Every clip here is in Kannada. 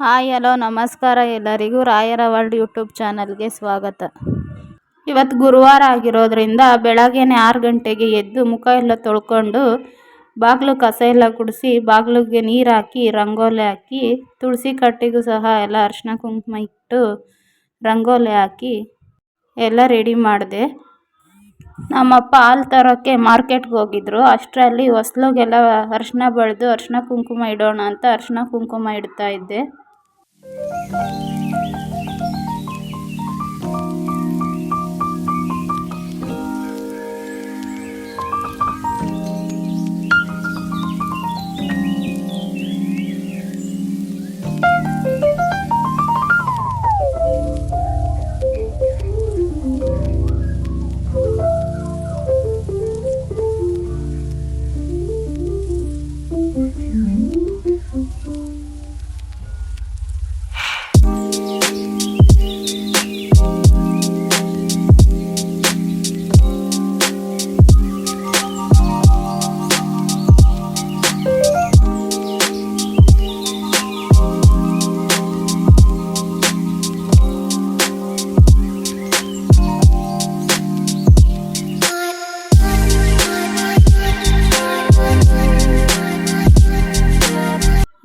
ಹಾಯ್, ಹಲೋ, ನಮಸ್ಕಾರ ಎಲ್ಲರಿಗೂ ರಾಯರ ವರ್ಲ್ಡ್ ಯೂಟ್ಯೂಬ್ ಚಾನಲ್ಗೆ ಸ್ವಾಗತ. ಇವತ್ತು ಗುರುವಾರ ಆಗಿರೋದ್ರಿಂದ ಬೆಳಗ್ಗೆನೆ ಆರು ಗಂಟೆಗೆ ಎದ್ದು ಮುಖ ಎಲ್ಲ ತೊಳ್ಕೊಂಡು ಬಾಗಿಲು ಕಸ ಎಲ್ಲ ಕುಡಿಸಿ ಬಾಗಿಲಿಗೆ ನೀರು ಹಾಕಿ, ರಂಗೋಲಿ ಹಾಕಿ, ತುಳಸಿ ಕಟ್ಟಿಗೂ ಸಹ ಎಲ್ಲ ಅರಿಶಿನ ಕುಂಕುಮ ಇಟ್ಟು ರಂಗೋಲಿ ಹಾಕಿ ಎಲ್ಲ ರೆಡಿ ಮಾಡಿದೆ. ನಮ್ಮಪ್ಪ ಹಾಲು ತರೋಕ್ಕೆ ಮಾರ್ಕೆಟ್ಗೆ ಹೋಗಿದ್ರು. ಅಷ್ಟರಲ್ಲಿ ಹೊಸ್ಲಿಗೆಲ್ಲ ಅರ್ಶಿನ ಬಳಿದು ಅರ್ಶಿನ ಕುಂಕುಮ ಇಡೋಣ ಅಂತ ಅರ್ಶಿನ ಕುಂಕುಮ ಇಡ್ತಾ ಇದ್ದೆ. Mm-hmm.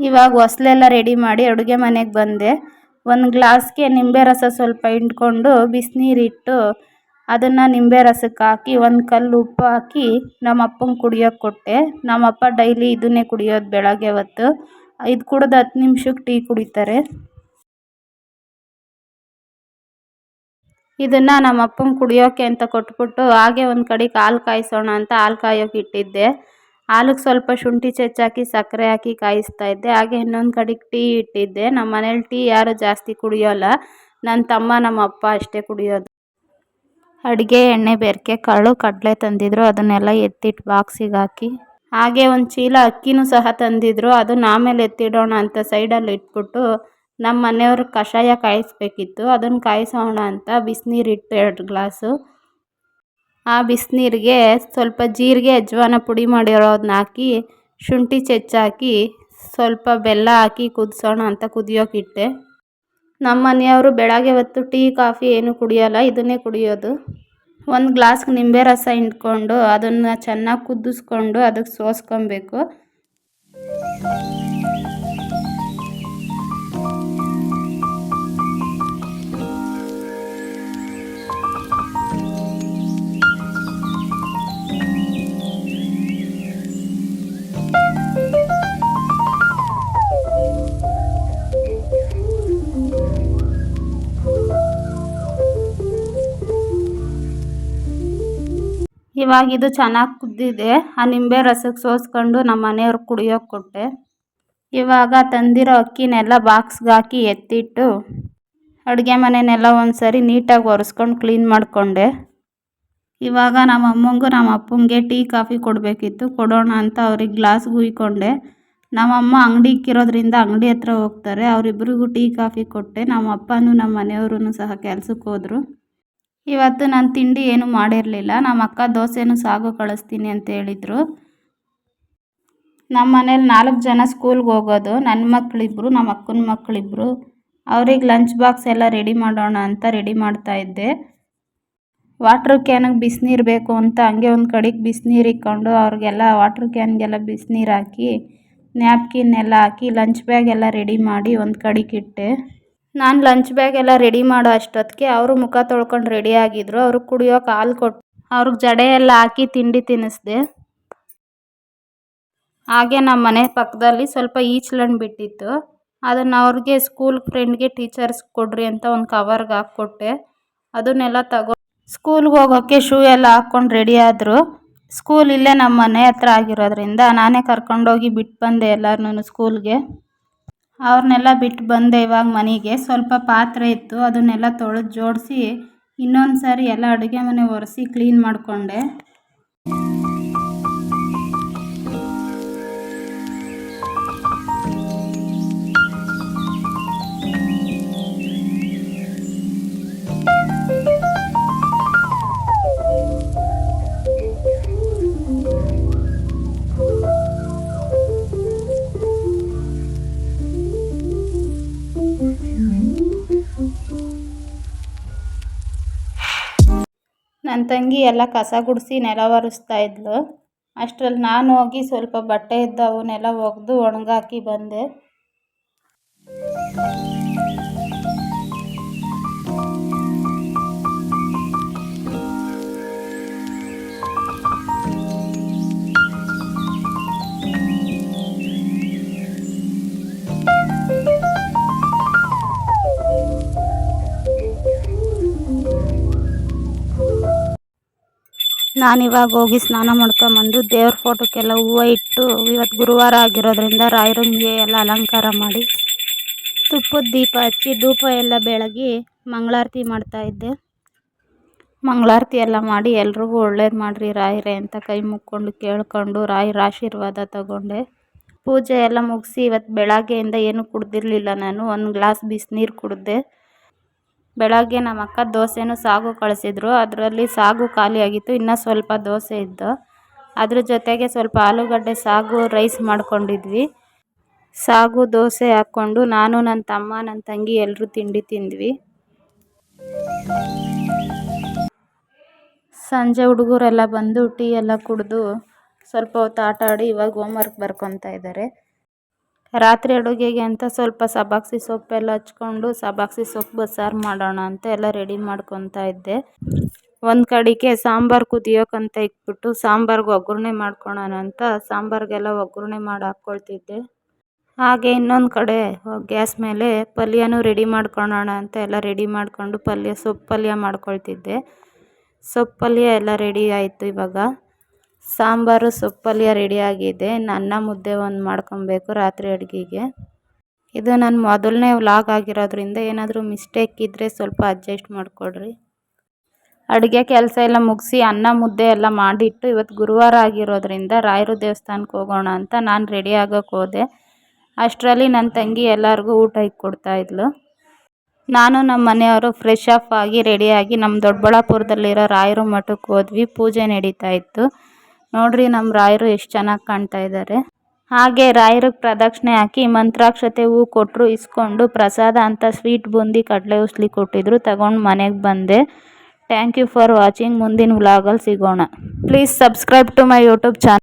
ಇವಾಗ ಹೊಸ್ಲೆಲ್ಲ ರೆಡಿ ಮಾಡಿ ಅಡುಗೆ ಮನೆಗೆ ಬಂದೆ. ಒಂದು ಗ್ಲಾಸ್ಗೆ ನಿಂಬೆ ರಸ ಸ್ವಲ್ಪ ಹಿಂಡ್ಕೊಂಡು ಬಿಸಿನೀರಿಟ್ಟು ಅದನ್ನು ನಿಂಬೆ ರಸಕ್ಕೆ ಹಾಕಿ, ಒಂದು ಕಲ್ಲು ಉಪ್ಪು ಹಾಕಿ ನಮ್ಮ ಕುಡಿಯೋಕ್ಕೆ ಕೊಟ್ಟೆ. ನಮ್ಮಪ್ಪ ಡೈಲಿ ಇದನ್ನೇ ಕುಡಿಯೋದು ಬೆಳಗ್ಗೆ ಹೊತ್ತು. ಇದು ಕುಡಿದು ಹತ್ತು ನಿಮಿಷಕ್ಕೆ ಟೀ ಕುಡಿತಾರೆ. ಇದನ್ನು ನಮ್ಮ ಕುಡಿಯೋಕೆ ಅಂತ ಕೊಟ್ಬಿಟ್ಟು ಹಾಗೆ ಒಂದು ಕಡೆಗೆ ಹಾಲು ಕಾಯಿಸೋಣ ಅಂತ ಹಾಲು ಕಾಯೋಕೆ ಇಟ್ಟಿದ್ದೆ. ಹಾಲಿಗೆ ಸ್ವಲ್ಪ ಶುಂಠಿ ಚಚ್ಚಾಕಿ ಸಕ್ಕರೆ ಹಾಕಿ ಕಾಯಿಸ್ತಾ ಇದ್ದೆ. ಹಾಗೆ ಇನ್ನೊಂದು ಕಡೆಗೆ ಟೀ ಇಟ್ಟಿದ್ದೆ. ನಮ್ಮ ಮನೇಲಿ ಟೀ ಯಾರು ಜಾಸ್ತಿ ಕುಡಿಯೋಲ್ಲ. ನನ್ನ ತಮ್ಮ ನಮ್ಮ ಅಪ್ಪ ಅಷ್ಟೇ ಕುಡಿಯೋದು. ಅಡುಗೆ, ಎಣ್ಣೆ, ಬೆರಕೆ, ಕಾಳು, ಕಡಲೆ ತಂದಿದ್ರು. ಅದನ್ನೆಲ್ಲ ಎತ್ತಿಟ್ಟು ಬಾಕ್ಸಿಗೆ ಹಾಕಿ. ಹಾಗೆ ಒಂದು ಚೀಲ ಅಕ್ಕಿನೂ ಸಹ ತಂದಿದ್ರು. ಅದನ್ನ ಆಮೇಲೆ ಎತ್ತಿಡೋಣ ಅಂತ ಸೈಡಲ್ಲಿ ಇಟ್ಬಿಟ್ಟು ನಮ್ಮ ಮನೆಯವ್ರಿಗೆ ಕಷಾಯ ಕಾಯಿಸ್ಬೇಕಿತ್ತು. ಅದನ್ನು ಕಾಯಿಸೋಣ ಅಂತ ಬಿಸಿನೀರಿಟ್ಟು ಎರಡು ಗ್ಲಾಸು. ಆ ಬಿಸಿನೀರಿಗೆ ಸ್ವಲ್ಪ ಜೀರಿಗೆ, ಅಜ್ವಾನ ಪುಡಿ ಮಾಡಿರೋದನ್ನ ಹಾಕಿ, ಶುಂಠಿ ಚೆಚ್ಚಾಕಿ, ಸ್ವಲ್ಪ ಬೆಲ್ಲ ಹಾಕಿ ಕುದಿಸೋಣ ಅಂತ ಕುದಿಯೋಕ್ಕಿಟ್ಟೆ ನಮ್ಮ ಮನೆಯವರು ಬೆಳಗ್ಗೆ ಹೊತ್ತು ಟೀ, ಕಾಫಿ ಏನು ಕುಡಿಯೋಲ್ಲ, ಇದನ್ನೇ ಕುಡಿಯೋದು. ಒಂದು ಗ್ಲಾಸ್ಗೆ ನಿಂಬೆ ರಸ ಹಿಂಡ್ಕೊಂಡು ಅದನ್ನು ಚೆನ್ನಾಗಿ ಕುದಿಸ್ಕೊಂಡು ಅದಕ್ಕೆ ಸೋಸ್ಕೊಬೇಕು. ಇವಾಗ ಇದು ಚೆನ್ನಾಗಿ ಕುದ್ದಿದೆ. ಆ ನಿಂಬೆ ರಸಕ್ಕೆ ಸೋಸ್ಕೊಂಡು ನಮ್ಮ ಮನೆಯವ್ರಿಗೆ ಕುಡಿಯೋಕೆ ಕೊಟ್ಟೆ. ಇವಾಗ ತಂದಿರೋ ಅಕ್ಕಿನೆಲ್ಲ ಬಾಕ್ಸ್ಗೆ ಹಾಕಿ ಎತ್ತಿಟ್ಟು ಅಡುಗೆ ಮನೆಯನ್ನೆಲ್ಲ ಒಂದು ಸರಿ ನೀಟಾಗಿ ಒರೆಸ್ಕೊಂಡು ಕ್ಲೀನ್ ಮಾಡಿಕೊಂಡೆ. ಇವಾಗ ನಮ್ಮ ಅಮ್ಮಂಗೂ ನಮ್ಮ ಅಪ್ಪಂಗೆ ಟೀ, ಕಾಫಿ ಕೊಡಬೇಕಿತ್ತು. ಕೊಡೋಣ ಅಂತ ಅವ್ರಿಗೆ ಗ್ಲಾಸ್ ಹುಯ್ಕೊಂಡೆ ನಮ್ಮಮ್ಮ ಅಂಗಡಿ ಇಕ್ಕಿರೋದ್ರಿಂದ ಅಂಗಡಿ ಹತ್ರ ಹೋಗ್ತಾರೆ. ಅವರಿಬ್ಬರಿಗೂ ಟೀ, ಕಾಫಿ ಕೊಟ್ಟೆ. ನಮ್ಮ ಅಪ್ಪನೂ ನಮ್ಮ ಮನೆಯವರು ಸಹ ಕೆಲ್ಸಕ್ಕೆ ಹೋದರು. ಇವತ್ತು ನಾನು ತಿಂಡಿ ಏನು ಮಾಡಿರಲಿಲ್ಲ. ನಮ್ಮ ಅಕ್ಕ ದೋಸೆನೂ ಸಾಗು ಕಳಿಸ್ತೀನಿ ಅಂತ ಹೇಳಿದರು. ನಮ್ಮ ಮನೇಲಿ ನಾಲ್ಕು ಜನ ಸ್ಕೂಲ್ಗೆ ಹೋಗೋದು. ನನ್ನ ಮಕ್ಕಳಿಬ್ರು ನಮ್ಮ ಅಕ್ಕನ ಮಕ್ಕಳಿಬ್ರು ಅವ್ರಿಗೆ ಲಂಚ್ ಬಾಕ್ಸ್ ಎಲ್ಲ ರೆಡಿ ಮಾಡೋಣ ಅಂತ ರೆಡಿ ಮಾಡ್ತಾಯಿದ್ದೆ ವಾಟ್ರ್ ಕ್ಯಾನಿಗೆ ಬಿಸಿನೀರು ಬೇಕು ಅಂತ ಹಂಗೆ ಒಂದು ಕಡೆಗೆ ಬಿಸಿನೀರು ಇಕ್ಕೊಂಡು ಅವ್ರಿಗೆಲ್ಲ ವಾಟ್ರ್ ಕ್ಯಾನ್ಗೆಲ್ಲ ಬಿಸಿನೀರು ಹಾಕಿ ನ್ಯಾಪ್ಕಿನ್ ಎಲ್ಲ ಹಾಕಿ ಲಂಚ್ ಬ್ಯಾಗ್ ಎಲ್ಲ ರೆಡಿ ಮಾಡಿ ಒಂದು ಕಡೆಗೆ ಇಟ್ಟೆ. ನಾನು ಲಂಚ್ ಬ್ಯಾಗ್ ಎಲ್ಲ ರೆಡಿ ಮಾಡೋ ಅಷ್ಟೊತ್ತಿಗೆ ಅವರು ಮುಖ ತೊಳ್ಕೊಂಡು ರೆಡಿ ಆಗಿದ್ರು. ಅವ್ರಿಗೆ ಕುಡಿಯೋಕೆ ಹಾಲು ಕೊಟ್ಟು ಅವ್ರಿಗೆ ಜಡೆ ಎಲ್ಲ ಹಾಕಿ ತಿಂಡಿ ತಿನ್ನಿಸ್ದೆ ಹಾಗೆ ನಮ್ಮ ಮನೆ ಪಕ್ಕದಲ್ಲಿ ಸ್ವಲ್ಪ ಈಚಲಣ್ಣು ಬಿಟ್ಟಿತ್ತು. ಅದನ್ನು ಅವ್ರಿಗೆ ಸ್ಕೂಲ್ ಫ್ರೆಂಡ್ಗೆ ಟೀಚರ್ಸ್ ಕೊಡ್ರಿ ಅಂತ ಒಂದು ಕವರ್ಗೆ ಹಾಕ್ಕೊಟ್ಟೆ. ಅದನ್ನೆಲ್ಲ ತಗೋ ಸ್ಕೂಲ್ಗೆ ಹೋಗೋಕ್ಕೆ ಶೂ ಎಲ್ಲ ಹಾಕ್ಕೊಂಡು ರೆಡಿ ಆದರು. ಸ್ಕೂಲ್ ಇಲ್ಲೇ ನಮ್ಮ ಮನೆ ಹತ್ರ ಆಗಿರೋದ್ರಿಂದ ನಾನೇ ಕರ್ಕೊಂಡೋಗಿ ಬಿಟ್ಟು ಬಂದೆ ಎಲ್ಲರನ್ನೂ ಸ್ಕೂಲ್ಗೆ ಅವ್ರನ್ನೆಲ್ಲ ಬಿಟ್ಟು ಬಂದೆ ಇವಾಗ ಮನೆಗೆ. ಸ್ವಲ್ಪ ಪಾತ್ರೆ ಇತ್ತು, ಅದನ್ನೆಲ್ಲ ತೊಳೆದು ಜೋಡಿಸಿ ಇನ್ನೊಂದು ಸಾರಿ ಎಲ್ಲ ಅಡುಗೆ ಮನೆ ಒರೆಸಿ ಕ್ಲೀನ್ ಮಾಡಿಕೊಂಡೆ. ನನ್ನ ತಂಗಿ ಎಲ್ಲ ಕಸ ಗುಡಿಸಿ ನೆಲ ಒರೆಸ್ತಾ ಇದ್ಲು. ಅಷ್ಟರಲ್ಲಿ ನಾನು ಹೋಗಿ ಸ್ವಲ್ಪ ಬಟ್ಟೆ ಇದ್ದವನ್ನೆಲ್ಲ ಒಗೆದು ಒಣಗಾಕಿ ಬಂದೆ. ನಾನಿವಾಗ ಹೋಗಿ ಸ್ನಾನ ಮಾಡ್ಕೊಂಬಂದು ದೇವ್ರ ಫೋಟೋಕ್ಕೆಲ್ಲ ಹೂವು ಇಟ್ಟು ಇವತ್ತು ಗುರುವಾರ ಆಗಿರೋದ್ರಿಂದ ರಾಯರಂಗೆ ಎಲ್ಲ ಅಲಂಕಾರ ಮಾಡಿ ತುಪ್ಪದ ದೀಪ ಹಚ್ಚಿ ಧೂಪ ಎಲ್ಲ ಬೆಳಗಿ ಮಂಗಳಾರತಿ ಮಾಡ್ತಾಯಿದ್ದೆ ಮಂಗಳಾರತಿ ಎಲ್ಲ ಮಾಡಿ ಎಲ್ರಿಗೂ ಒಳ್ಳೇದು ಮಾಡಿರಿ ರಾಯರೇ ಅಂತ ಕೈ ಮುಕ್ಕೊಂಡು ಕೇಳ್ಕೊಂಡು ರಾಯರ ಆಶೀರ್ವಾದ ತಗೊಂಡೆ. ಪೂಜೆ ಎಲ್ಲ ಮುಗಿಸಿ ಇವತ್ತು ಬೆಳಗ್ಗೆಯಿಂದ ಏನೂ ಕುಡ್ದಿರಲಿಲ್ಲ ನಾನು. ಒಂದು ಗ್ಲಾಸ್ ಬಿಸಿನೀರು ಕುಡಿದೆ. ಬೆಳಗ್ಗೆ ನಮ್ಮ ಅಕ್ಕ ದೋಸೆನೂ ಸಾಗು ಕಳಿಸಿದ್ರು. ಅದರಲ್ಲಿ ಸಾಗು ಖಾಲಿಯಾಗಿತ್ತು. ಇನ್ನೂ ಸ್ವಲ್ಪ ದೋಸೆ ಇದ್ದು ಅದ್ರ ಜೊತೆಗೆ ಸ್ವಲ್ಪ ಆಲೂಗಡ್ಡೆ ಸಾಗು ರೈಸ್ ಮಾಡ್ಕೊಂಡಿದ್ವಿ. ಸಾಗು ದೋಸೆ ಹಾಕ್ಕೊಂಡು ನಾನು, ನನ್ನ ತಮ್ಮ, ನನ್ನ ತಂಗಿ ಎಲ್ಲರೂ ತಿಂಡಿ ತಿಂದ್ವಿ. ಸಂಜೆ ಹುಡುಗರೆಲ್ಲ ಬಂದು ಟೀ ಎಲ್ಲ ಕುಡಿದು ಸ್ವಲ್ಪ ಹೊತ್ತು ಆಟ ಆಡಿ ಇವಾಗ ಹೋಮ್ವರ್ಕ್ ಬರ್ಕೊತಾ ಇದ್ದಾರೆ. ರಾತ್ರಿ ಅಡುಗೆಗೆ ಅಂತ ಸ್ವಲ್ಪ ಸಬ್ಬಾಕ್ಸಿ ಸೊಪ್ಪೆಲ್ಲ ಹಚ್ಕೊಂಡು ಸಬ್ಬಾಕ್ಸಿ ಸೊಪ್ಪು ಬಸ್ಸಾರು ಮಾಡೋಣ ಅಂತ ಎಲ್ಲ ರೆಡಿ ಮಾಡ್ಕೊತಾ ಇದ್ದೆ. ಒಂದು ಕಡೆಗೆ ಸಾಂಬಾರು ಕುದಿಯೋಕ್ಕಂತ ಇಟ್ಬಿಟ್ಟು ಸಾಂಬಾರ್ಗೆ ಒಗ್ಗರಣೆ ಮಾಡ್ಕೊಳೋಣ ಅಂತ ಸಾಂಬಾರ್ಗೆಲ್ಲ ಒಗ್ಗರಣೆ ಮಾಡಿ ಹಾಕ್ಕೊಳ್ತಿದ್ದೆ. ಹಾಗೆ ಇನ್ನೊಂದು ಕಡೆ ಗ್ಯಾಸ್ ಮೇಲೆ ಪಲ್ಯನೂ ರೆಡಿ ಮಾಡ್ಕೊಳ್ಳೋಣ ಅಂತ ಎಲ್ಲ ರೆಡಿ ಮಾಡಿಕೊಂಡು ಪಲ್ಯ ಸೊಪ್ಪು ಪಲ್ಯ ಮಾಡ್ಕೊಳ್ತಿದ್ದೆ. ಸೊಪ್ಪು ಪಲ್ಯ ಎಲ್ಲ ರೆಡಿ ಆಯಿತು ಇವಾಗ. ಸಾಂಬಾರು ಸೊಪ್ಪಲ್ಯ ರೆಡಿಯಾಗಿದೆ. ಇನ್ನು ಅನ್ನ ಮುದ್ದೆ ಒಂದು ಮಾಡ್ಕೊಬೇಕು ರಾತ್ರಿ ಅಡುಗೆಗೆ. ಇದು ನನ್ನ ಮೊದಲನೇ ವ್ಲಾಗ್ ಆಗಿರೋದ್ರಿಂದ ಏನಾದರೂ ಮಿಸ್ಟೇಕ್ ಇದ್ದರೆ ಸ್ವಲ್ಪ ಅಡ್ಜಸ್ಟ್ ಮಾಡಿಕೊಡ್ರಿ. ಅಡುಗೆ ಕೆಲಸ ಎಲ್ಲ ಮುಗಿಸಿ ಅನ್ನ ಮುದ್ದೆ ಎಲ್ಲ ಮಾಡಿಟ್ಟು ಇವತ್ತು ಗುರುವಾರ ಆಗಿರೋದ್ರಿಂದ ರಾಯರು ದೇವಸ್ಥಾನಕ್ಕೆ ಹೋಗೋಣ ಅಂತ ನಾನು ರೆಡಿ ಆಗೋಕ್ಕೆ ಹೋದೆ. ಅಷ್ಟರಲ್ಲಿ ನನ್ನ ತಂಗಿ ಎಲ್ಲರಿಗೂ ಊಟ ಇಕ್ಕೊಡ್ತಾ ಇದ್ಲು. ನಾನು ನಮ್ಮ ಮನೆಯವರು ಫ್ರೆಶ್ ಅಪ್ ಆಗಿ ರೆಡಿಯಾಗಿ ನಮ್ಮ ದೊಡ್ಡಬಳ್ಳಾಪುರದಲ್ಲಿರೋ ರಾಯರು ಮಠಕ್ಕೆ ಹೋದ್ವಿ. ಪೂಜೆ ನಡೀತಾ ಇತ್ತು. ನೋಡ್ರಿ ನಮ್ಮ ರಾಯರು ಎಷ್ಟು ಚೆನ್ನಾಗಿ ಕಾಣ್ತಾ ಇದ್ದಾರೆ ಹಾಗೆ ರಾಯರಿಗೆ ಪ್ರದಕ್ಷಿಣೆ ಹಾಕಿ ಮಂತ್ರಾಕ್ಷತೆ ಹೂ ಕೊಟ್ಟರು ಇಸ್ಕೊಂಡು ಪ್ರಸಾದ ಅಂತ ಸ್ವೀಟ್ ಬೂಂದಿ ಕಡಲೆ ಉಸ್ಲಿ ಕೊಟ್ಟಿದ್ರು. ತಗೊಂಡು ಮನೆಗೆ ಬಂದೆ. ಥ್ಯಾಂಕ್ ಯು ಫಾರ್ ವಾಚಿಂಗ್ ಮುಂದಿನ ವ್ಲಾಗಲ್ಲಿ ಸಿಗೋಣ. Please subscribe to my YouTube channel